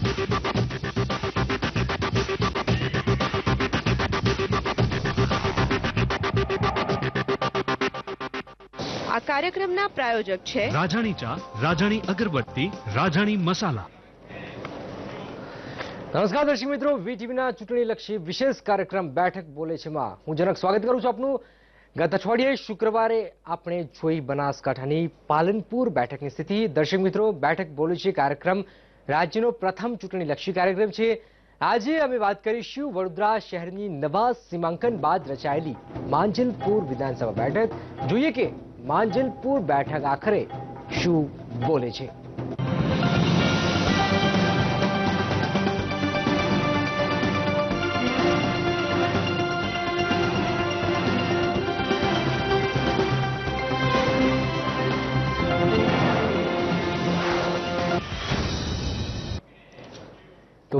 આ કાર્યક્રમના પ્રાયોજક છે રાજાણી ચા રાજાણી અગરબત્તી રાજાણી મસાલા. નમસ્કાર દર્શક મિત્રો વીટીવીના ચૂંટણીલક્ષી વિશેષ કાર્યક્રમ બેઠક બોલે છે માં. હું જનક સ્વાગત કરું છું આપનું. ગત અઠવાડિયે શુક્રવારે આપણે જોઈ બનાસકાંઠાની પાલનપુર બેઠકની સ્થિતિ. દર્શક મિત્રો બેઠક બોલે છે કાર્યક્રમ રાજ્યનો પ્રથમ ચૂંટણીલક્ષી કાર્યક્રમ છે. આજે અમે વાત કરીશું વડોદરા શહેરની નવા સીમાંકન બાદ રચાયેલી માંજલપુર વિધાનસભા બેઠક. જોઈએ કે માંજલપુર બેઠક આખરે શું બોલે છે.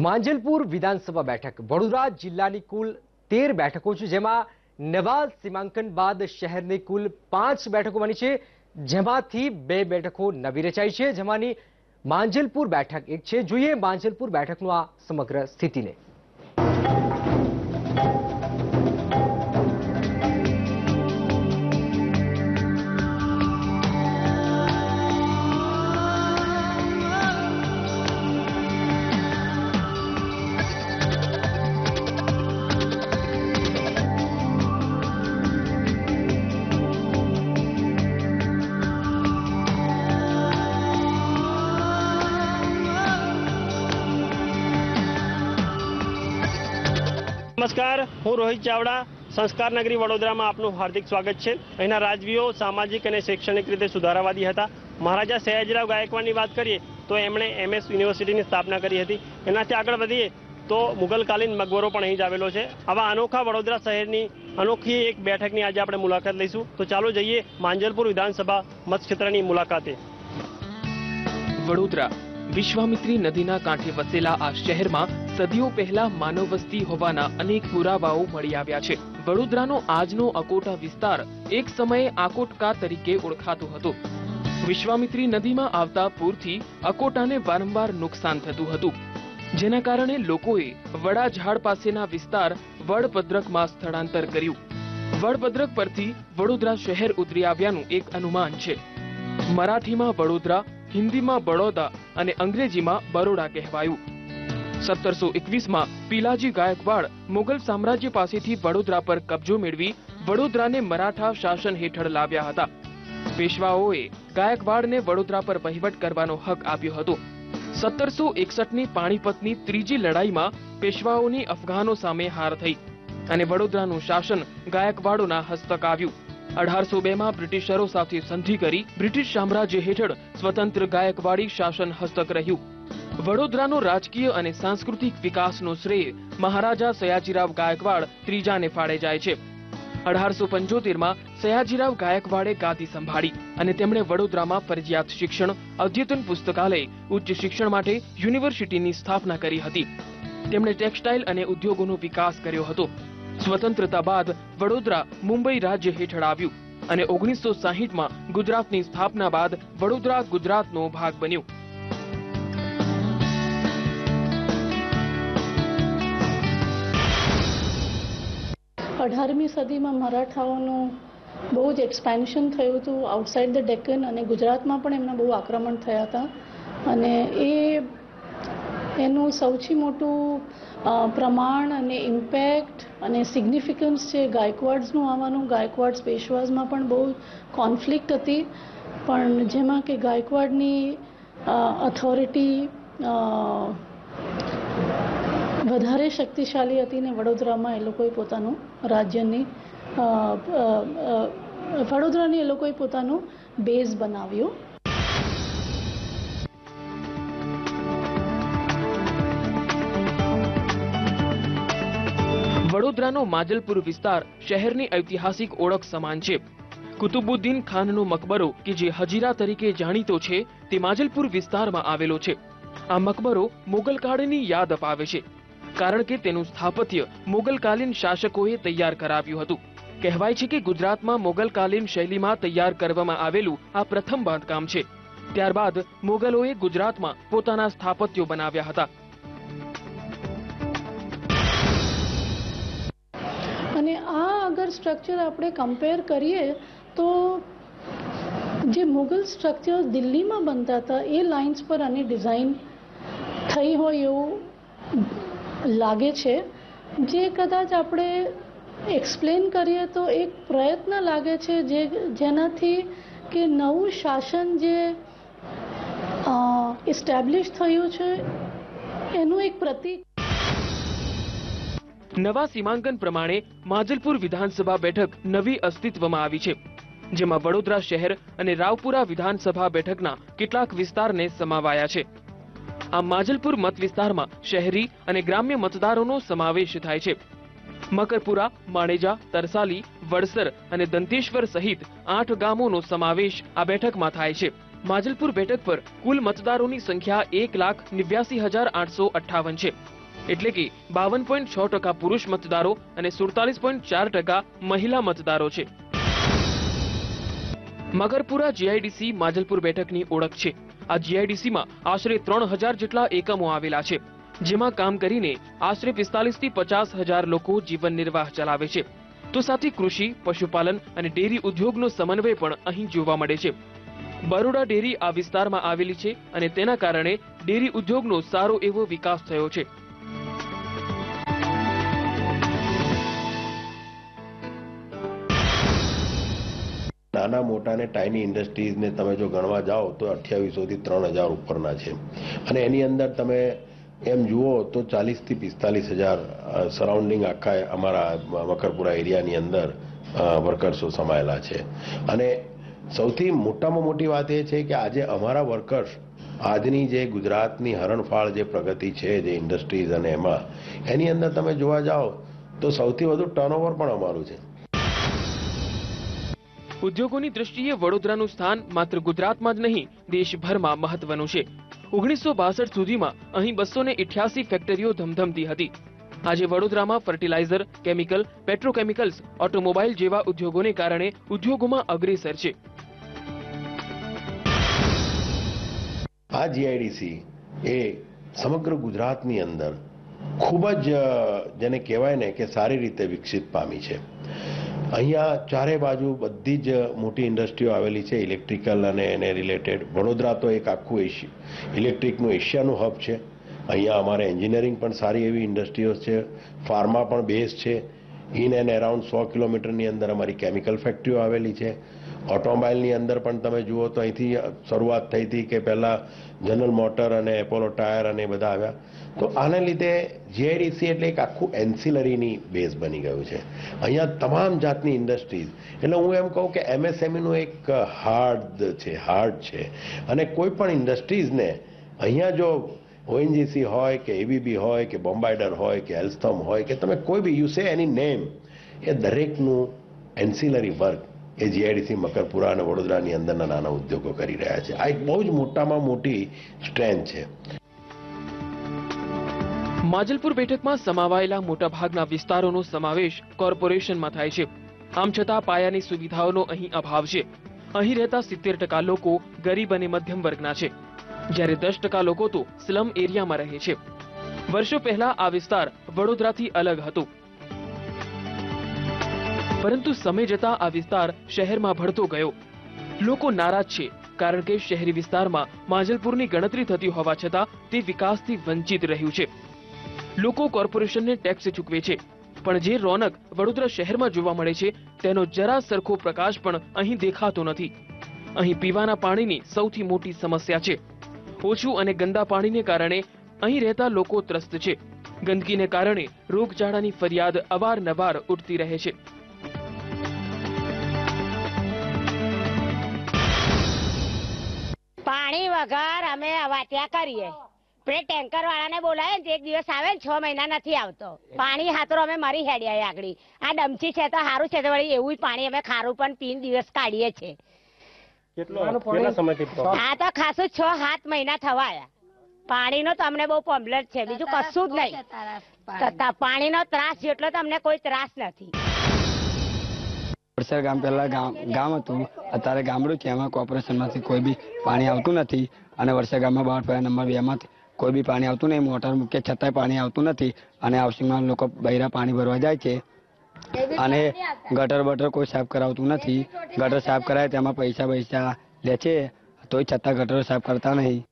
તો માંજલપુર વિધાનસભા બેઠક. વડોદરા જિલ્લાની કુલ તેર બેઠકો છે, જેમાં નવા સીમાંકન બાદ શહેરની કુલ પાંચ બેઠકો બની છે, જેમાંથી બે બેઠકો નવી રચાઈ છે, જેમાંની માંજલપુર બેઠક એક છે. જોઈએ માંજલપુર બેઠકનું આ સમગ્ર સ્થિતિને. નમસ્કાર, હું રોહિત ચાવડા, સંસ્કાર નગરી વડોદરામાં આપનું હાર્દિક સ્વાગત છે. અહીંના રાજવીઓ સામાજિક અને શૈક્ષણિક રીતે સુધારાવાદી હતા. મહારાજા સયાજીરાવ ગાયકવાડની વાત કરીએ, તો એમણે એમએસ યુનિવર્સિટીની સ્થાપના કરી હતી. એનાથી આગળ વધીએ, તો મુગલકાલીન મકબરો પણ અહીં જ આવેલો છે. આવા અનોખા વડોદરા શહેરની અનોખી એક બેઠકની આજે આપણે મુલાકાત લઈશું. તો ચાલો જઈએ માંજલપુર વિધાનસભા મતક્ષેત્રની મુલાકાતે. વડોદરા વિશ્વામિત્રી નદીના કાંઠે વસેલા આ શહેરમાં સદીઓ પહેલા માનવ વસ્તી હોવાના અનેક પુરાવાઓ મળી આવ્યા છે. વડોદરાનો આજનો અકોટા વિસ્તાર એક સમયે આકોટકા તરીકે ઓળખાતો હતો. વિશ્વામિત્રી નદીમાં આવતા પૂરથી અકોટાને વારંવાર નુકસાન થતું હતું. જેના કારણે લોકોએ વડા ઝાડ પાસેના વિસ્તાર વડભદ્રકમાં સ્થળાંતર કર્યું. વડભદ્રક પરથી વડોદરા શહેર ઉતરી આવ્યાનું એક અનુમાન છે. મરાઠીમાં વડોદરા હિન્દીમાં બડોદા અને અંગ્રેજીમાં બરોડા કહેવાયું. સત્તરસો એકવીસમાં પિલાજી ગાયકવાડ મુગલ સામ્રાજ્ય પાસેથી વડોદરા પર કબજો મેળવી વડોદરાને મરાઠા શાસન હેઠળ લાવ્યા હતા. પેશવાઓએ ગાયકવાડને વડોદરા પર વહીવટ કરવાનો હક આપ્યો હતો. સત્તરસો એકસઠની પાણીપતની ત્રીજી લડાઈમાં પેશવાઓની અફઘાનો સામે હાર થઈ અને વડોદરાનું શાસન ગાયકવાડોના હસ્તક આવ્યું. અઢારસો બેમાં બ્રિટિશરો સાથે સંધિ કરી બ્રિટિશ સામ્રાજ્ય હેઠળ સ્વતંત્ર ગાયકવાડી શાસન હસ્તક રહ્યું. વડોદરાનો રાજકીય અને સાંસ્કૃતિક વિકાસનો શ્રેય મહારાજા સયાજીરાવ ગાયકવાડ ત્રીજાને ફાળે જાય છે. અઢારસો પંચોતેરમાં સયાજીરાવ ગાયકવાડે ગાદી સંભાળી અને તેમણે વડોદરામાં ફરજિયાત શિક્ષણ, અદ્યતન પુસ્તકાલય, ઉચ્ચ શિક્ષણ માટે યુનિવર્સિટીની સ્થાપના કરી હતી. તેમણે ટેક્સટાઇલ અને ઉદ્યોગોનો વિકાસ કર્યો હતો. સ્વતંત્રતા બાદ વડોદરા મુંબઈ રાજ્ય હેઠળ આવ્યું અને ઓગણીસો સાહીઠમાં ગુજરાતની સ્થાપના બાદ વડોદરા ગુજરાતનો ભાગ બન્યું. અઢારમી સદીમાં મરાઠાઓનું બહુ જ એક્સપેન્શન થયું હતું આઉટસાઇડ ધ ડેકન અને ગુજરાતમાં પણ એમના બહુ આક્રમણ થયા હતા. અને એ એનું સૌથી મોટું પ્રમાણ અને ઇમ્પેક્ટ અને સિગ્નિફિકન્સ છે ગાયકવાડ્સનું આવવાનું ગાયકવાડ્સ પેશવાઝમાં પણ બહુ કોન્ફ્લિક્ટ હતી. પણ જેમાં કે ગાયકવાડની ઓથોરિટી વધારે શક્તિશાળી હતી ને વડોદરામાં એ લોકોએ પોતાનું રાજ્યની વડોદરાની એ લોકોએ પોતાનું બેઝ બનાવ્યું. વડોદરાનો માજલપુર વિસ્તાર શહેરની ઐતિહાસિક ઓળખ સમાન છે. કુતુબુદ્દીન ખાનનો મકબરો, કે જે હજીરા તરીકે જાણીતો છે, તે માજલપુર વિસ્તારમાં આવેલો છે. આ મકબરો મુગલકાળની યાદ અપાવે છે, કારણ કે તેનું સ્થાપત્ય મુગલકાલીન શાસકોએ તૈયાર કરાવ્યું હતું. કહેવાય છે કે ગુજરાતમાં મુગલકાલીન શૈલીમાં તૈયાર કરવામાં આવેલું આ પ્રથમ બાંધકામ છે. ત્યારબાદ મુગલોએ ગુજરાતમાં પોતાના સ્થાપત્યો બનાવ્યા હતા. સ્ટ્રક્ચર આપણે કમ્પેર કરીએ, તો જે મુઘલ સ્ટ્રક્ચર દિલ્હીમાં બનતા હતા, એ લાઇન્સ પર આની ડિઝાઇન થઈ હોય એવું લાગે છે. જે કદાચ આપણે એક્સપ્લેન કરીએ તો એક પ્રયત્ન લાગે છે જે જેનાથી કે નવું શાસન જે ઇસ્ટેબ્લિશ થયું છે, એનું એક પ્રતીક નવા સીમાંકન પ્રમાણે માજલપુર વિધાનસભા બેઠક નવી અસ્તિત્વમાં આવી છે, જેમાં વડોદરા શહેર અને રાવપુરા વિધાનસભા બેઠકના કેટલાક વિસ્તારને સમાવાયા છે. આ માજલપુર મત વિસ્તારમાં શહેરી અને ગ્રામ્ય મતદારોનો સમાવેશ થાય છે. મકરપુરા, માણેજા, તરસાલી, વડસર અને દંતેશ્વર સહિત આઠ ગામોનો સમાવેશ આ બેઠકમાં થાય છે. માજલપુર બેઠક પર કુલ મતદારોની સંખ્યા એક લાખ નેવ્યાસી હજાર આઠસો અઠ્ઠાવન છે. એટલે કે બાવન પોઈન્ટ છ ટકા પુરુષ મતદારો અને સુડતાલીસ પોઈન્ટ ચાર ટકા મહિલા મતદારો છે. મગરપુરા જીઆઈડીસી માજલપુર બેઠકની ઓળખ છે. આ જીઆઈડીસીમાં આશરે ત્રણ હજાર જેટલા એકમો આવેલા છે, જેમાં કામ કરીને આશરે પિસ્તાલીસથી પચાસ હજાર લોકો જીવન નિર્વાહ ચલાવે છે. તો સાથે કૃષિ, પશુપાલન અને ડેરી ઉદ્યોગનો સમન્વય પણ અહીં જોવા મળે છે. બરોડા ડેરી આ વિસ્તારમાં આવેલી છે અને તેના કારણે ડેરી ઉદ્યોગનો સારો એવો વિકાસ થયો છે. નાના મોટા ને ટાઇની ઇન્ડસ્ટ્રીઝને તમે જો ગણવા જાઓ તો અઠ્યાવીસોથી ત્રણ હજાર ઉપરના છે. અને એની અંદર તમે એમ જુઓ તો ચાલીસથી પિસ્તાલીસ હજાર સરાઉન્ડિંગ આખા અમારા મકરપુરા એરિયાની અંદર વર્કર્સો સમાયેલા છે. અને સૌથી મોટામાં મોટી વાત એ છે કે આજે અમારા વર્કર્સ આજની જે ગુજરાતની હરણફાળ જે પ્રગતિ છે જે ઇન્ડસ્ટ્રીઝ અને એમાં, એની અંદર તમે જોવા જાઓ તો સૌથી વધુ ટર્નઓવર પણ અમારું છે. ઉદ્યોગોની દ્રષ્ટિએ વડોદરાનું સ્થાન માત્ર ગુજરાતમાં જ નહીં, દેશભરમાં મહત્વનું છે. ઓગણીસો બાસઠ સુધીમાં અહીં બસો ને ફેક્ટરીઓ ધમધમતી હતી. આજે વડોદરામાં ફર્ટિલાઇઝર, કેમિકલ, પેટ્રોકેમિકલ્સ ઓટોમોબાઈલ જેવા ઉદ્યોગોને કારણે ઉદ્યોગોમાં અગ્રેસર છે. આ જીઆઈડીસી એ સમગ્ર ગુજરાતની અંદર ખૂબ જ જેને કહેવાય ને કે સારી રીતે વિકસિત પામી છે. અહીંયા ચારે બાજુ બધી જ મોટી ઇન્ડસ્ટ્રીઓ આવેલી છે, ઇલેક્ટ્રિકલ અને એને રિલેટેડ. વડોદરા તો એક આખું એશિયા ઇલેક્ટ્રિકનું એશિયાનું હબ છે. અહીંયા અમારે એન્જિનિયરિંગ પણ સારી એવી ઇન્ડસ્ટ્રીઓ છે. ફાર્મા પણ બેઝ છે. ઇન એન્ડ અરાઉન્ડ સો કિલોમીટરની અંદર અમારી કેમિકલ ફેક્ટરીઓ આવેલી છે. ઓટોમોબાઈલની અંદર પણ તમે જુઓ તો અહીંથી શરૂઆત થઈ હતી કે પહેલાં જનરલ મોટર અને એપોલો ટાયર અને એ બધા આવ્યા. તો આને લીધે જીઆઈડીસી એટલે એક આખું એન્સિલરીની બેઝ બની ગયું છે. અહીંયા તમામ જાતની ઇન્ડસ્ટ્રીઝ એટલે હું એમ કહું કે એમએસએમઈનું એક હાર્ડ છે હાર્ડ છે. અને કોઈ પણ ઇન્ડસ્ટ્રીઝને અહીંયા જો ઓએનજીસી હોય કે એબીબી હોય કે બોમ્બાઇડર હોય કે એલ્સ્થમ હોય કે તમે કોઈ બી યુ સે એની નેમ એ દરેકનું એન્સિલરી વર્ક એ જીઆઈડીસી મકરપુરા અને વડોદરાની અંદરના નાના ઉદ્યોગો કરી રહ્યા છે. આ એક બહુ જ મોટામાં મોટી સ્ટ્રેન્થ છે. માજલપુર બેઠકમાં સમાવાયેલા મોટાભાગના વિસ્તારોનો સમાવેશ કોર્પોરેશનમાં થાય છે. આમ છતાં પાયાની સુવિધાઓનો અહીં અભાવ છે. અહીં રહેતા સિત્તેર ટકા લોકો ગરીબ અને મધ્યમ વર્ગના છે. જ્યારે દસ ટકા લોકો તો સ્લમ એરિયામાં રહે છે. વર્ષો પહેલા આ વિસ્તાર વડોદરાથી અલગ હતો. પરંતુ સમય જતા આ વિસ્તાર શહેરમાં ભળતો ગયો. લોકો નારાજ છે, કારણ કે શહેરી વિસ્તારમાં માજલપુરની ગણતરી થતી હોવા છતાં તે વિકાસથી વંચિત રહ્યું છે. લોકો કોર્પોરેશનને ટેક્સ ચૂકવે છે, પણ જે રોનક વડોદરા શહેરમાં જોવા મળે છે, તેનો જરા સરખો પ્રકાશ પણ અહીં દેખાતો નથી. અહીં પીવાના પાણીની સૌથી મોટી સમસ્યા છે. ઓછું અને ગંદા પાણીને કારણે અહીં રહેતા લોકો ત્રસ્ત છે. ગંદકીને કારણે રોગચાળાની ફરિયાદ અવારનવાર ઉઠતી રહે છે. પાણી વગર અમે વાટ્યા કરીએ. આપણે ટેન્કર વાળાને બોલાવે ને એક દિવસ આવે ને છ મહિના નથી આવતો. પાણી હાથરો અમે મરી હેડ્યા આગળ. આ ડમચી છે તો સારું છે તો વળી એવું પાણી અમે ખારું પણ પીન દિવસ કાઢીએ છીએ. કેટલો કેટલા સમયથી problem? આ તો ખાસું છ સાત મહિના થવાયા. પાણીનો નો તમને બહુ પોમ્પલેટ છે. બીજું કશું જ નહીં. પાણી. પાણીનો ત્રાસ જેટલો તમને કોઈ ત્રાસ નથી. વડસર ગામ પહેલા ગામ ગામ હતું. અત્યારે ગામડું છે. એમાં કોર્પોરેશનમાંથી કોઈ બી પાણી આવતું નથી. અને વડસર ગામમાં બાર પહેલા નંબર બેમાંથી કોઈ બી પાણી આવતું નહીં. મોટર મૂકે છતાંય પાણી આવતું નથી. અને હાઉસિંગમાં લોકો બૈરા પાણી ભરવા જાય છે. અને ગટર બટર કોઈ સાફ કરાવતું નથી. ગટર સાફ કરાય તેમાં પૈસા પૈસા લે છે. તોય છતાં ગટરો સાફ કરતા નહીં.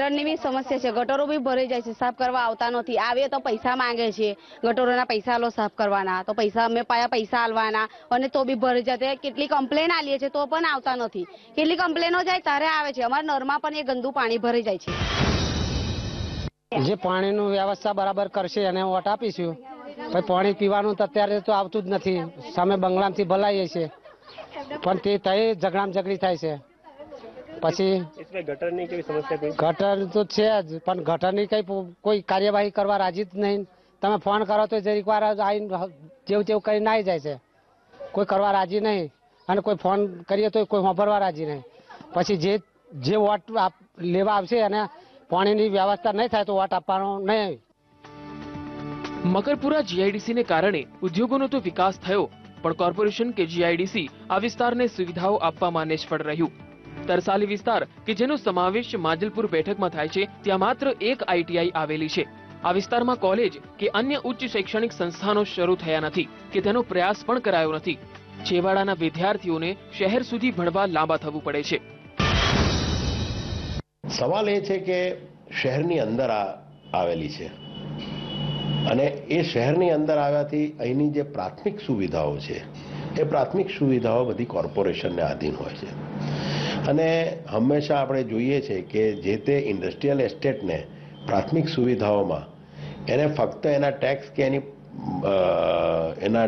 ગટરની બી સમસ્યા છે. ગટરો બી ભરાઈ જાય છે. સાફ કરવા આવતા નથી. આવે તો પૈસા માંગે છે. ગટરોના પૈસા લો સાફ કરવાના. તો પૈસા અમે પાયા પૈસા આલવાના અને તો બી ભરાઈ જાય કેટલી કમ્પ્લેન આલીએ છે તો પણ આવતા નથી. કેટલી કમ્પ્લેનો જાય ત્યારે આવે છે. અમારા નરમાં પણ એ ગંદુ પાણી ભરાઈ જાય છે. જે પાણીનું વ્યવસ્થા બરાબર કરશે એને વોટ આપીશું. પછી પાણી પીવાનું તો અત્યારે તો આવતું જ નથી. સામે બંગલામાંથી ભલાઈએ છે. પણ તે તય ઝઘડામ ઝઘડી થાય છે. પછી ગટર તો છે જ પણ ગટરની કઈ કોઈ કાર્યવાહી કરવા રાજી જ નહીં. તમે ફોન કરો તો જરીક વાર આવીને જેવું તેવું કરીને આવી જાય છે. કોઈ કરવા રાજી નહીં. અને કોઈ ફોન કરીએ તો કોઈ સાંભળવા રાજી નહીં. પછી જે જે વોટ લેવા આવશે અને પાણીની વ્યવસ્થા નહીં થાય તો વોટ આપવાનો નહીં. મકરપુરા જીઆઈડીસીને કારણે ઉદ્યોગોનો તો વિકાસ થયો પણ કોર્પોરેશન કે જીઆઈડીસી આ વિસ્તારને સુવિધાઓ આપવામાં નિષ્ફળ રહ્યું. તરસાલી વિસ્તાર, કે જેનો સમાવેશ માજલપુર બેઠકમાં થાય છે, ત્યાં માત્ર એક આઈટીઆઈ આવેલી છે. આ વિસ્તારમાં કોલેજ કે અન્ય ઉચ્ચ શૈક્ષણિક સંસ્થાનો શરૂ થયા નથી, કે તેનો પ્રયાસ પણ કરાયો નથી. છેવાડાના વિદ્યાર્થીઓને શહેર સુધી ભણવા લાંબા થવું પડે છે. સવાલ એ છે કે શહેરની અંદર આવેલી છે. અને એ શહેરની અંદર આવ્યાથી અહીંની જે પ્રાથમિક સુવિધાઓ છે, એ પ્રાથમિક સુવિધાઓ બધી કોર્પોરેશનને આધીન હોય છે. અને હંમેશા આપણે જોઈએ છે કે જે તે ઇન્ડસ્ટ્રીયલ એસ્ટેટને પ્રાથમિક સુવિધાઓમાં એને ફક્ત એના ટેક્સ કે એની એના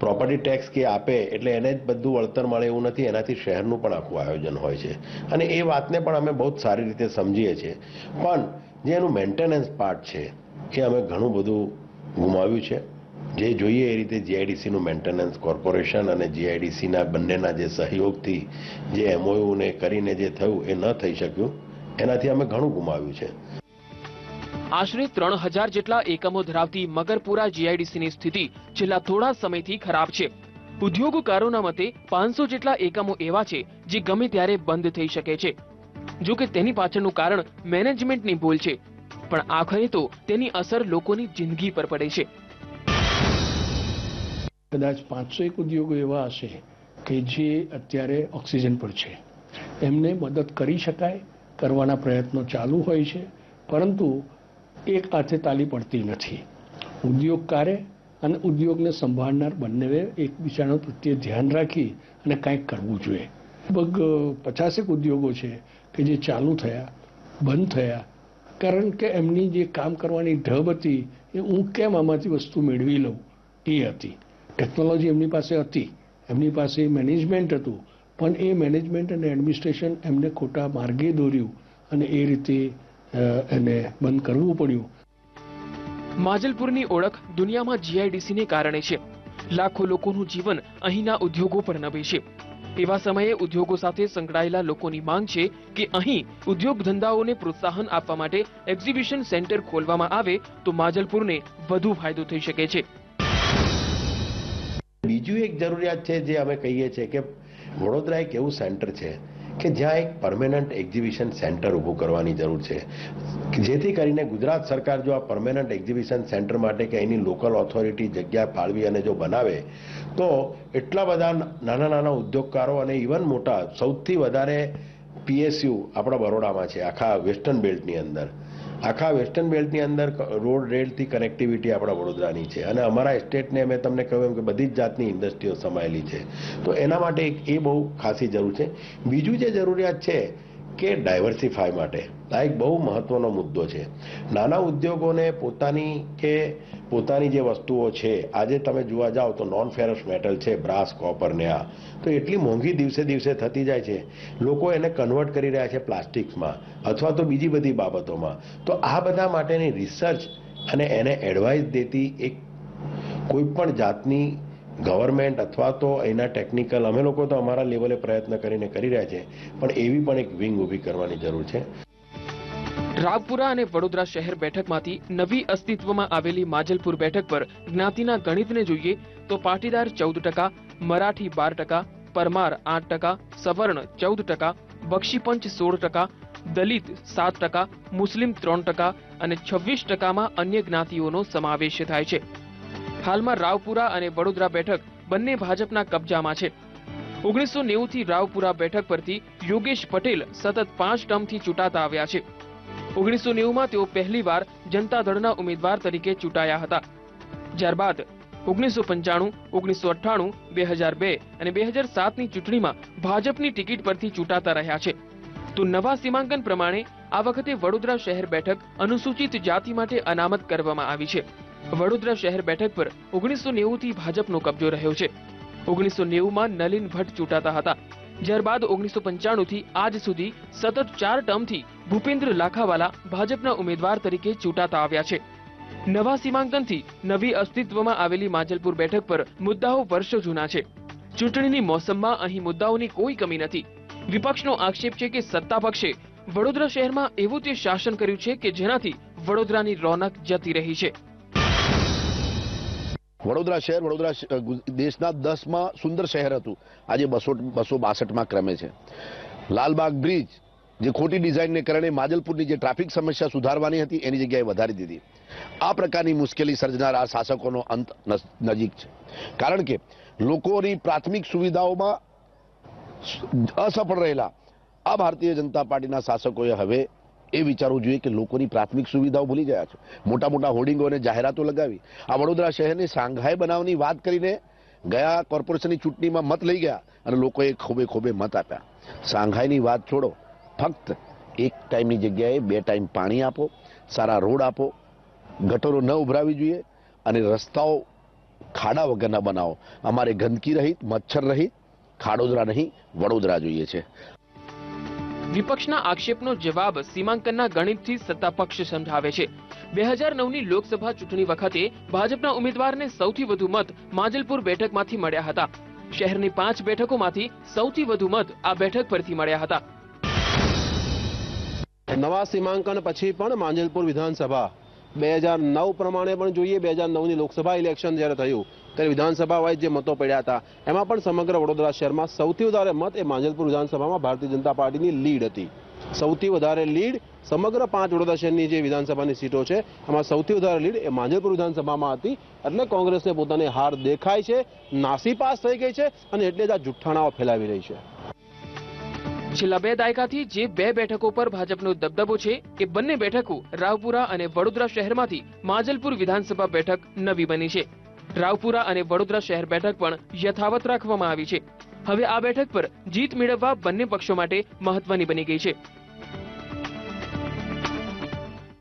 પ્રોપર્ટી ટેક્સ કે આપે એટલે એને જ બધું વળતર મળે એવું નથી. એનાથી શહેરનું પણ આખું આયોજન હોય છે. અને એ વાતને પણ અમે બહુ જ સારી રીતે સમજીએ છીએ. પણ જે એનું મેન્ટેનન્સ પાર્ટ છે, એ અમે ઘણું બધું ગુમાવ્યું છે. જે જોઈએ એ રીતે જીઆઈડીસીનું મેન્ટેનન્સ કોર્પોરેશન અને જીઆઈડીસીના બંનેના જે સહયોગથી જે એમઓયુને કરીને જે થયું એ ન થઈ શક્યું, એનાથી અમે ઘણું ગુમાવ્યું છે. આશરે ત્રણ હજાર જેટલા એકમો ધરાવતી મગરપુરા જીઆઈડીસીની સ્થિતિ છેલ્લા થોડા સમયથી ખરાબ છે. ઉદ્યોગકારોના મતે પાંચસો જેટલા એકમો એવા છે જે ગમે ત્યારે બંધ થઈ શકે છે. જો કે તેની પાછળનું કારણ મેનેજમેન્ટની ભૂલ છે. પણ આખરે તો તેની અસર લોકોની જિંદગી પર પડે છે. કદાચ પાંચસો એક ઉદ્યોગો એવા હશે કે જે અત્યારે ઓક્સિજન પર છે. એમને મદદ કરી શકાય, કરવાના પ્રયત્નો ચાલુ હોય છે, પરંતુ એક હાથે તાલી પડતી નથી. ઉદ્યોગકારે અને ઉદ્યોગને સંભાળનાર બંનેએ એકબીજાનો પ્રત્યે ધ્યાન રાખી અને કાંઈક કરવું જોઈએ. લગભગ પચાસેક ઉદ્યોગો છે કે જે ચાલુ થયા, બંધ થયા, કારણ કે એમની જે કામ કરવાની ઢબ હતી, એ હું કેમ આમાંથી વસ્તુ મેળવી લઉં? એ હતી. ટેકનોલોજી એમની પાસે હતી, એમની પાસે મેનેજમેન્ટ હતું, પણ એ મેનેજમેન્ટ અને એડમિનિસ્ટ્રેશન એમને ખોટા માર્ગે દોર્યું અને એ રીતે એને બંધ કરવું પડ્યું. માજલપુરની ઓળખ દુનિયામાં જીઆઈડીસીને કારણે છે. લાખો લોકોનું જીવન અહીંના ઉદ્યોગો પર નભે છે. એવા સમયે ઉદ્યોગો સાથે સંકળાયેલા લોકોની માંગ છે કે અહીં ઉદ્યોગ ધંધાઓને પ્રોત્સાહન આપવા માટે એક્ઝિબિશન સેન્ટર ખોલવામાં આવે તો માજલપુરને વધુ ફાયદો થઈ શકે છે. બીજું એક જરૂરિયાત છે જે અમે કહીએ છીએ કે વડોદરા એક એવું સેન્ટર છે કે જ્યાં એક પરમેનન્ટ એક્ઝિબિશન સેન્ટર ઊભું કરવાની જરૂર છે. જેથી કરીને ગુજરાત સરકાર જો આ પરમેનન્ટ એક્ઝિબિશન સેન્ટર માટે કે અહીંની લોકલ ઓથોરિટી જગ્યા ફાળવી અને જો બનાવે, તો એટલા બધા નાના નાના ઉદ્યોગકારો અને ઇવન મોટા સૌથી વધારે પીએસયુ આપણા બરોડામાં છે, આખા વેસ્ટર્ન બેલ્ટની અંદર. આખા વેસ્ટર્ન બેલ્ટની અંદર રોડ રેલથી કનેક્ટિવિટી આપણા વડોદરાની છે. અને અમારા એસ્ટેટને મેં તમને કહ્યું કે બધી જ જાતની ઇન્ડસ્ટ્રીઓ સમાયેલી છે. તો એના માટે એક એ બહુ ખાસી જરૂર છે. બીજું જે જરૂરિયાત છે કે ડાયવર્સિફાય માટે? આ એક બહુ મહત્વનો મુદ્દો છે. નાના ઉદ્યોગોને પોતાની કે પોતાની જે વસ્તુઓ છે, આજે તમે જોવા જાઓ તો નોન ફેરસ મેટલ છે, બ્રાસ, કોપર ને આ. તો એટલી મોંઘી દિવસે દિવસે થતી જાય છે. લોકો એને કન્વર્ટ કરી રહ્યા છે પ્લાસ્ટિક્સમાં અથવા તો બીજી બધી બાબતોમાં. તો આ બધા માટેની રિસર્ચ અને એને એડવાઇસ દેતી એક કોઈ પણ જાતની ગવર્મેન્ટ અથવા તો એના ટેકનિકલ, અમે લોકો તો અમારા લેવલે પ્રયત્ન કરીને કરી રહ્યા છે, પણ એવી પણ એક વિંગ ઊભી કરવાની જરૂર છે. રાવપુરા અને વડોદરા શહેર બેઠકમાંથી નવી અસ્તિત્વમાં આવેલી માજલપુર બેઠક પર જ્ઞાતિના ગણિતને જોઈએ તો પાટીદાર ચૌદ ટકા, મરાઠી બાર ટકા, પરમાર આઠ ટકા, સવર્ણ ચૌદ ટકા બક્ષીપંચ સોળ ટકા, દલિત સાત ટકા, મુસ્લિમ ત્રણ ટકા અને છવ્વીસ ટકામાં અન્ય જ્ઞાતિઓનો સમાવેશ થાય છે. હાલમાં રાવપુરા અને વડોદરા બેઠક બંને ભાજપના કબજામાં છે. ઓગણીસો નેવુંથી રાવપુરા બેઠક પરથી યોગેશ પટેલ સતત પાંચ ટર્મથી ચૂંટાતા આવ્યા છે. ઓગણીસો નેવુંમાં તેઓ પહેલીવાર જનતા દળના ઉમેદવાર તરીકે ચૂંટાયા હતા. ત્યારબાદ ઓગણીસો પંચાણું, ઓગણીસો અઠ્ઠાણું, બે હજાર બે અને બે હજાર સાતની ચૂંટણીમાં ભાજપની ટિકિટ પરથી ચૂંટાતા રહ્યા છે. તો નવા સીમાંકન પ્રમાણે આ વખતે વડોદરા શહેર બેઠક અનુસૂચિત જાતિ માટે અનામત કરવામાં આવી છે. વડોદરા શહેર બેઠક પર ઓગણીસો નેવુંથી ભાજપનો કબજો રહ્યો છે. ઓગણીસો નેવુંમાં નલિન ભટ્ટ ચૂંટાતા હતા. ત્યારબાદ ઓગણીસો પંચાણુંથી આજ સુધી સતત ચાર ટર્મથી ભૂપેન્દ્ર લાખાવાલા ભાજપના ઉમેદવાર તરીકે ચૂંટાતા આવ્યા છે. નવા સીમાંકનથી નવી અસ્તિત્વમાં આવેલી માંજલપુર બેઠક પર મુદ્દાઓ વર્ષો જૂના છે. ચૂંટણીની મોસમમાં અહીં મુદ્દાઓની કોઈ કમી નથી. વિપક્ષનો આક્ષેપ છે કે સત્તા પક્ષે વડોદરા શહેરમાં એવું તે શાસન કર્યું છે કે જેનાથી વડોદરાની રોનક જતી રહી છે. વડોદરા શહેર, વડોદરા દેશના દસમાં સુંદર શહેર હતું. આજે બસો બસો બાસઠમાં ક્રમે છે. લાલબાગ બ્રિજ, જે ખોટી ડિઝાઇનને કારણે માજલપુરની જે ટ્રાફિક સમસ્યા સુધારવાની હતી, એની જગ્યાએ વધારી દીધી. આ પ્રકારની મુશ્કેલી સર્જનાર આ શાસકોનો અંત નજીક છે. કારણ કે લોકોની પ્રાથમિક સુવિધાઓમાં અસફળ રહેલા આ ભારતીય જનતા પાર્ટીના શાસકોએ હવે એ વિચારવું જોઈએ કે લોકોની પ્રાથમિક સુવિધાઓ ભૂલી ગયા છે. મોટા મોટા હોર્ડિંગો અને જાહેરાતો લગાવી. આ વડોદરા શહેરને સાંઘાઈ બનાવની વાત કરીને ગયા કોર્પોરેશનની ચૂંટણીમાં મત લઈ ગયા અને લોકોએ ખોબે ખોબે મત આપ્યા. સાંઘાઈની વાત છોડો. ફક્ત એક ટાઈમની જગ્યાએ બે ટાઈમ પાણી આપો, સારા રોડ આપો, ગટરો ન ઉભરાવી જોઈએ અને રસ્તાઓ ખાડા વગરના બનાવો. અમારે ગંદકી રહિત, મચ્છર રહિત, ખાડોદરા નહીં, વડોદરા જોઈએ છે. વિપક્ષના આક્ષેપનો જવાબ સીમાંકનના ગણિતથી સત્તાપક્ષ સમજાવે છે. બે હજાર નવની લોકસભા ચૂંટણી વખતે ભાજપના ઉમેદવારને સૌથી વધુ મત માજલપુર બેઠકમાંથી મળ્યા હતા. શહેરની પાંચ બેઠકોમાંથી સૌથી વધુ મત આ બેઠક પરથી મળ્યા હતા. નવા સીમાંકન પછી પણ માંજલપુર વિધાનસભા બે હજાર નવ પ્રમાણે પણ જોઈએ, બે હજાર નવની લોકસભા ઇલેક્શન જ્યારે થયું, ત્યારે વિધાનસભા વાઇઝ જે મતો પડ્યા હતા, એમાં પણ સમગ્ર વડોદરા શહેરમાં સૌથી વધારે મત એ માંજલપુર વિધાનસભામાં ભારતીય જનતા પાર્ટીની લીડ હતી. સૌથી વધારે લીડ સમગ્ર પાંચ વડોદરા શહેરની જે વિધાનસભાની સીટો છે, એમાં સૌથી વધારે લીડ એ માંજલપુર વિધાનસભામાં હતી, એટલે કોંગ્રેસને પોતાની હાર દેખાય છે નાસીપાસ થઈ ગઈ છે, અને એટલે જ આ જુઠ્ઠાણાઓ ફેલાવી રહી છે. છેલ્લા બે દાયકાથી જે બે બેઠકો પર ભાજપનો દબદબો છે એ બંને બેઠકો રાવપુરા અને વડોદરા શહેરમાંથી માજલપુર વિધાનસભા બેઠક નવી બની છે. રાવપુરા અને વડોદરા શહેર બેઠક પણ યથાવત રાખવામાં આવી છે. હવે આ બેઠક પર જીત મેળવવા બંને પક્ષો માટે મહત્વની બની ગઈ છે.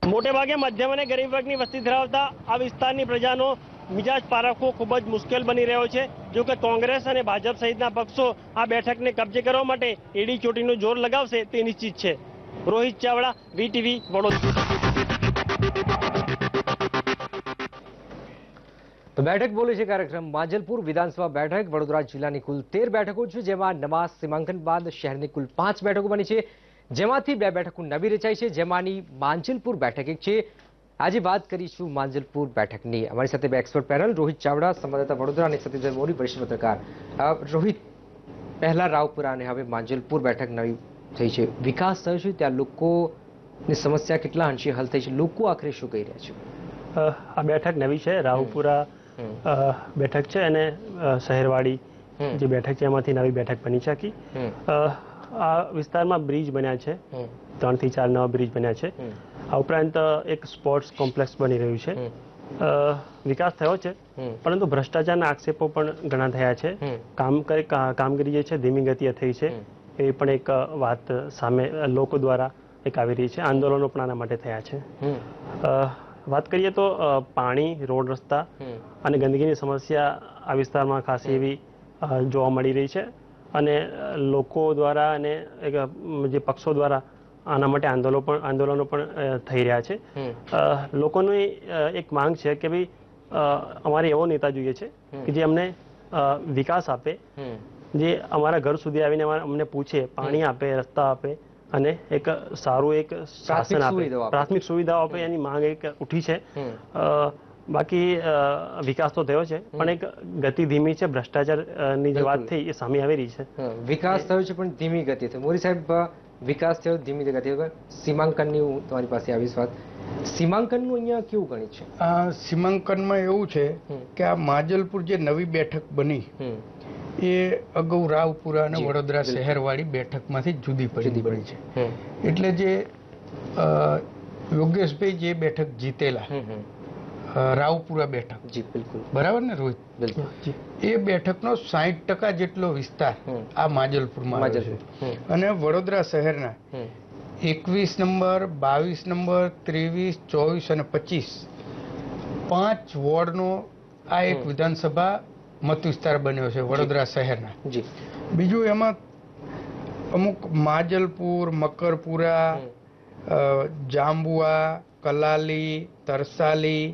મોટે ભાગે મધ્યમ અને ગરીબ વર્ગની વસ્તી ધરાવતા આ વિસ્તારની પ્રજાનો મિજાજ પારખવો ખૂબ જ મુશ્કેલ બની રહ્યો છે. જો કે કોંગ્રેસ અને ભાજપ સહિતના પક્ષો આ બેઠકને કબજે કરવા માટે એડી ચોટીનું જોર લગાવશે તે નિશ્ચિત છે. રોહિત ચાવડા, વીટીવી, વડોદરા. તો બેઠક બોલે છે કાર્યક્રમ માંજલપુર વિધાનસભા બેઠક. વડોદરા જિલ્લાની કુલ તેર બેઠકો છે, જેમાં નવા સીમાંકન બાદ શહેરની કુલ પાંચ બેઠકો બની છે. જેમાંથી બે બેઠકો નવી રચાઈ છે. જેમાંની માંજલપુર બેઠક એક છે. આજે વાત કરીશું માંજલપુર બેઠકની. અમારી સાથે બે એક્સપર્ટ પેનલ રોહિત ચાવડા સંવાદદાતા વડોદરા અને સતીન્દ્ર મોરી વરિષ્ઠ પત્રકાર. રોહિત પહેલા રાવપુરા અને હવે માંજલપુર બેઠક નવી થઈ છે. વિકાસ થયો છે ત્યાં લોકોની સમસ્યા કેટલા અંશે હલ થઈ છે? લોકો આખરે શું કહી રહ્યા છે? આ બેઠક નવી છે રાવપુરા બેઠક છે અને શહેરવાડી જે બેઠક છે એમાંથી નવી બેઠક બની છે આ વિસ્તારમાં બ્રિજ બન્યા છે. ત્રણથી ચાર નવા બ્રિજ બન્યા છે. આ ઉપરાંત એક સ્પોર્ટ્સ કોમ્પ્લેક્સ બની રહ્યું છે. વિકાસ થયો છે પરંતુ ભ્રષ્ટાચારના આક્ષેપો પણ ઘણા થયા છે. કામ કામગીરી જે છે ધીમી ગતિએ થઈ છે. એ પણ એક વાત સામે લોકો દ્વારા એક આવી રહી છે. આંદોલનો પણ આના માટે થયા છે. વાત કરીએ તો પાણી રોડ રસ્તા અને ગંદકીની સમસ્યા આ વિસ્તારમાં ખાસી એવી જોવા મળી રહી છે. અને લોકો દ્વારા અને જે પક્ષો દ્વારા આના માટે આંદોલનો પણ આંદોલનો પણ થઈ રહ્યા છે. લોકોની એક માંગ છે કે ભાઈ અમારે એવો નેતા જોઈએ છે કે જે અમને વિકાસ આપે. જે અમારા ઘર સુધી આવીને અમને પૂછે પાણી આપે રસ્તા આપે અને એક સારું એક શાસન આપે. પ્રાથમિક સુવિધાઓ આપે એની માંગ એક ઉઠી છે. બાકી વિકાસ તો થયો છે પણ એક ગતિ ધીમી છે ભ્રષ્ટાચારની જે વાત થઈ એ સામે આવી રહી છે. વિકાસ થયો છે પણ ધીમી ગતિ થઈ. મોરી સાહેબ વિકાસ થયો ધીમી ગતિ સીમાંકનની હું તમારી પાસે આવીશ વાત. સીમાંકનનું અહીંયા કેવું ગણિત છે? આ સીમાંકનમાં એવું છે કે આ માજલપુર જે નવી બેઠક બની એ અગાઉ રાવપુરા અને વડોદરા. શહેરવાળી બેઠકમાંથી જુદી પડી પડી છે. એટલે જે યોગેશભાઈ જે બેઠક જીતેલા રાવપુરા બેઠક. જી બિલકુલ. બરાબર ને રોહિત? બિલકુલ. એ બેઠકનો સાહીઠ ટકા જેટલો વિસ્તાર આ માજલપુરમાં આવે છે. અને વડોદરા શહેરના એકવીસ નંબર બાવીસ નંબર ત્રેવીસ ચોવીસ અને પચીસ પાંચ વોર્ડનો આ એક વિધાનસભા મત વિસ્તાર બન્યો છે વડોદરા શહેરના. બીજું એમાં અમુક માજલપુર મકરપુરા જાંબુઆ કલાલી તરસાલી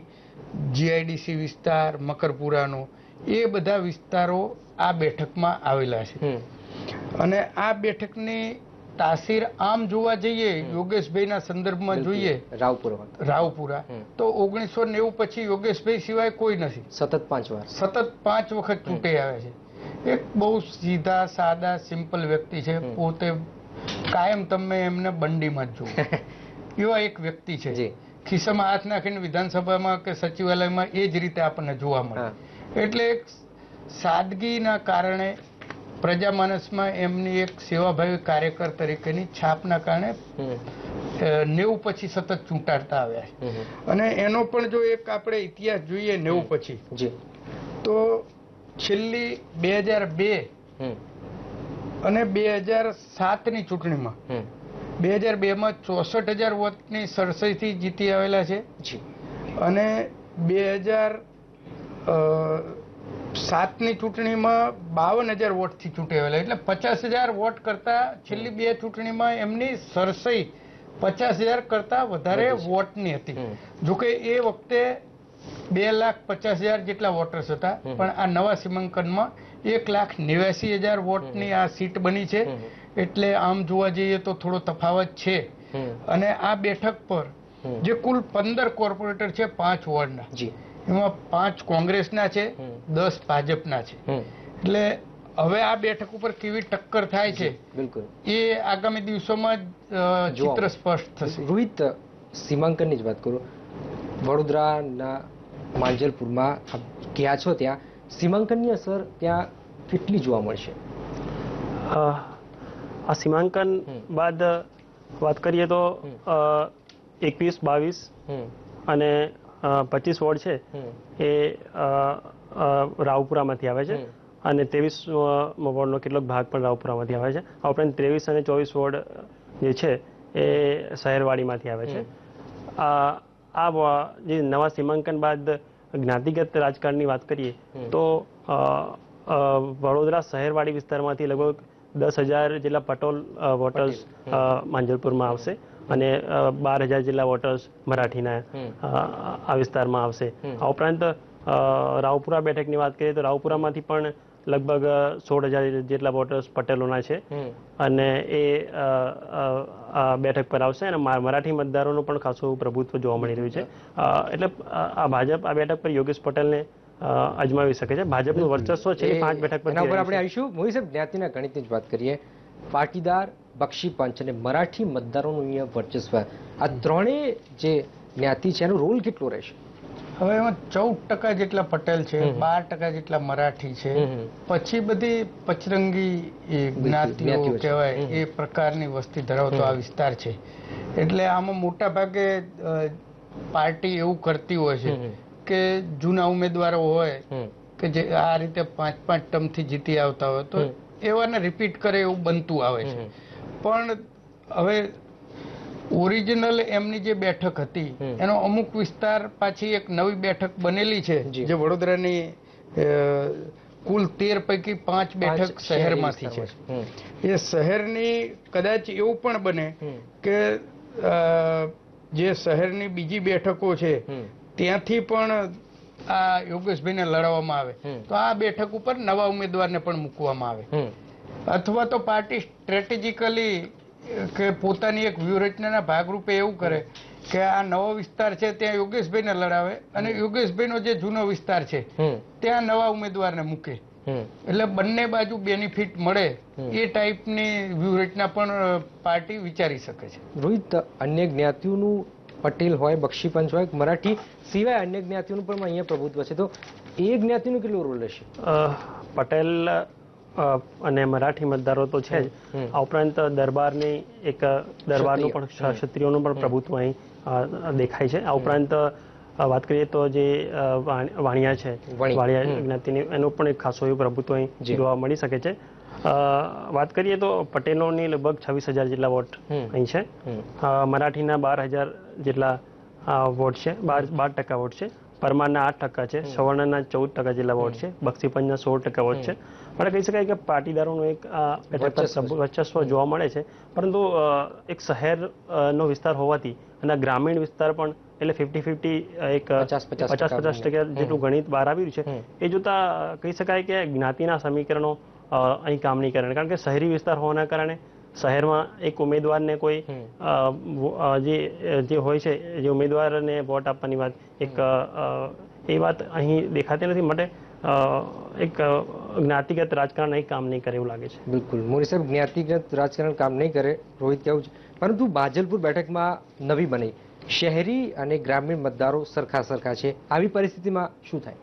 જીઆઈડીસી વિસ્તાર મકરપુરાનો એ બધા વિસ્તારો આ બેઠકમાં આવેલા છે. અને આ બેઠકની તાસીર આમ જોવા જઈએ યોગેશભાઈના સંદર્ભમાં જોઈએ રાવપુરા રાવપુરા તો ઓગણીસો નેવું પછી યોગેશભાઈ સિવાય કોઈ નથી. સતત પાંચ વાર. સતત પાંચ વખત ચૂંટાઈ આવે છે. એક બહુ સીધા સાદા સિમ્પલ વ્યક્તિ છે. પોતે કાયમ તમે એમને બંડીમાં જ જુઓ. એવા એક વ્યક્તિ છે. ખિસ્સામાં હાથ નાખીને વિધાનસભામાં કે સચિવાલયમાં એ જ રીતે આપણને જોવા મળે. એટલે એક સાદગીના કારણે પ્રજામાનસમાં એમની એક સેવાભાવી કાર્યકર તરીકેની છાપના કારણે નેવું પછી સતત ચૂંટાડતા આવ્યા છે. અને એનો પણ જો એક આપણે ઇતિહાસ જોઈએ નેવું પછી તો છેલ્લી બે હજાર બે અને બે હજાર સાતની ચૂંટણીમાં બે હજાર બેમાં ચોસઠ હજાર વોટની સરસાઈથી જીતી આવેલા છે. અને બે હજાર સાતની ચૂંટણીમાં બાવન હજાર વોટથી ચૂંટી આવેલા. એટલે પચાસ હજાર વોટ કરતા છેલ્લી બે ચૂંટણીમાં એમની સરસઈ પચાસ હજાર કરતા વધારે વોટની હતી. જોકે એ વખતે બે લાખ પચાસ હજાર જેટલા વોટર્સ હતા. પણ આ નવા સીમાંકનમાં એક લાખ નેવ્યાસી હજાર વોટની આ સીટ બની છે. એટલે આમ જોવા જઈએ તો થોડો તફાવત છે. અને આ બેઠક પર જે કુલ પંદર કોર્પોરેટર છે પાંચ વોર્ડના. એમાં પાંચ કોંગ્રેસના છે દસ ભાજપના છે. એટલે હવે આ બેઠક ઉપર કેવી ટક્કર થાય છે બિલકુલ. એ આગામી દિવસોમાં જ, ચિત્ર સ્પષ્ટ થશે. રોહિત સીમાંકનની જ વાત કરું. વડોદરાના માંજલપુરમાં ગયા છો ત્યાં. સીમાંકનની અસર ત્યાં કેટલી જોવા મળશે? આ સીમાંકન બાદ વાત કરીએ તો એકવીસ બાવીસ અને પચીસ વોર્ડ છે. એ રાવપુરામાંથી આવે છે. અને ત્રેવીસ વોર્ડનો કેટલોક ભાગ પણ રાવપુરામાંથી આવે છે. આ ઉપરાંત ત્રેવીસ અને ચોવીસ વોર્ડ જે છે એ શહેરવાડીમાંથી આવે છે. આ જે નવા સીમાંકન બાદ જ્ઞાતિગત રાજકારણની વાત કરીએ તો વડોદરા શહેરવાડી વિસ્તારમાંથી લગભગ દસ હજાર જેટલા પટોલ વોટર્સ માંજલપુરમાં આવશે. અને બાર હજાર જેટલા વોટર્સ મરાઠીના આ વિસ્તારમાં આવશે. આ ઉપરાંત રાવપુરા બેઠકની વાત કરીએ તો રાવપુરામાંથી પણ લગભગ સોળ હજાર જેટલા વોટર્સ પટેલોના છે. અને એ બેઠક પર આવશે અને મરાઠી મતદારોનું પણ ખાસું પ્રભુત્વ જોવા મળી રહ્યું છે. એટલે આ ભાજપ આ બેઠક પર યોગેશ પટેલને અજમાવી શકે છે. ભાજપનું વર્ચસ્વ છે પાંચ બેઠક પર એના ઉપર આપણે આવીશું. મોહી સાહેબ જ્ઞાતિના ગણિતની જ વાત કરીએ. પાટીદાર બક્ષી પંચ અને મરાઠી મતદારોનું અહીંયા વર્ચસ્વ. આ ત્રણેય જે જ્ઞાતિ છે એનો રોલ કેટલો રહેશે? હવે એમાં ચૌદ ટકા જેટલા પટેલ છે બાર ટકા જેટલા મરાઠી છે. પછી બધી પચરંગી જ્ઞાતિઓ કહેવાય એ પ્રકારની વસ્તી ધરાવતો આ વિસ્તાર છે. એટલે આમાં મોટા ભાગે પાર્ટી એવું કરતી હોય છે કે જૂના ઉમેદવારો હોય કે જે આ રીતે પાંચ પાંચ ટર્મથી જીતી આવતા હોય તો એવાને રિપીટ કરે એવું બનતું આવે છે. પણ હવે ઓરિજિનલ એમની જે બેઠક હતી એનો અમુક વિસ્તાર પાછી એક નવી બેઠક બનેલી છે જે. વડોદરાની કુલ તેર પૈકી પાંચ બેઠક શહેરમાંથી છે. એ શહેરની કદાચ એવું પણ બને કે જે શહેરની બીજી બેઠકો છે ત્યાંથી પણ આ યોગેશભાઈને લડાવવામાં આવે. તો આ બેઠક ઉપર નવા ઉમેદવારને પણ મૂકવામાં આવે. અથવા તો પાર્ટી સ્ટ્રેટેજિકલી કે પોતાની એક વ્યૂહરચનાના ભાગરૂપે એવું કરે કે આ નવો વિસ્તાર છે ત્યાં યોગેશભાઈને લડાવે અને યોગેશભાઈનો જે જૂનો વિસ્તાર છે ત્યાં નવા ઉમેદવારને મૂકે. એટલે બંને બાજુ બેનિફિટ મળે એ ટાઈપની વ્યૂહરચના પણ પાર્ટી વિચારી શકે છે. રોહિત અન્ય જ્ઞાતિઓનું પટેલ હોય બક્ષીપંચ હોય મરાઠી સિવાય અન્ય જ્ઞાતિઓનું પણ અહીંયા પ્રભુત્વ છે. તો એ જ્ઞાતિનું કેટલો રોલ રહેશે? પટેલ અને મરાઠી મતદારો તો છે જ. આ ઉપરાંત દરબારની એક દરબારનું પણ ક્ષત્રિય. ક્ષત્રિયોનું પણ પ્રભુત્વ અહીં દેખાય છે. આ ઉપરાંત વાત કરીએ તો જે વાણ- વાણિયા છે. વાણી. વાણિયા જ્ઞાતિની એનું પણ એક ખાસો એવું પ્રભુત્વ અહીં જોવા મળી શકે છે. વાત કરીએ તો પટેલોની લગભગ છવ્વીસ હજાર જેટલા વોટ અહીં છે. મરાઠીના બાર હજાર જેટલા વોટ છે બાર બાર ટકા વોટ છે. પરમારના આઠ ટકા છે સવર્ણના ચૌદ ટકા જેટલા વોટ છે બક્ષીપંચના સોળ ટકા વોટ છે. પણ કહી શકાય કે પાટીદારોનું એક વર્ચસ્વ જોવા મળે છે. પરંતુ એક શહેર અ, નો વિસ્તાર હોવાથી અને ગ્રામીણ વિસ્તાર પણ એટલે ફિફ્ટી ફિફ્ટી એક પચાસ પચાસ ટકા. જેટલું ગણિત બહાર આવ્યું છે. એ જોતા કહી શકાય કે જ્ઞાતિના સમીકરણો અહીં કામ નહીં કરે. કારણ કે શહેરી વિસ્તાર હોવાના કારણે શહેરમાં એક ઉમેદવારને કોઈ જે જે હોય છે જે ઉમેદવારને વોટ આપવાની વાત એક એ વાત અહીં દેખાતી નથી માટે એક જ્ઞાતિગત રાજકારણ અહીં કામ નહીં કરે એવું લાગે છે. બિલકુલ. મોરી સાહેબ જ્ઞાતિગત રાજકારણ કામ નહીં કરે રોહિત કેવું છે? પરંતુ બાજલપુર બેઠકમાં નવી બની. શહેરી અને ગ્રામીણ મતદારો સરખા સરખા છે. આવી પરિસ્થિતિમાં શું થાય?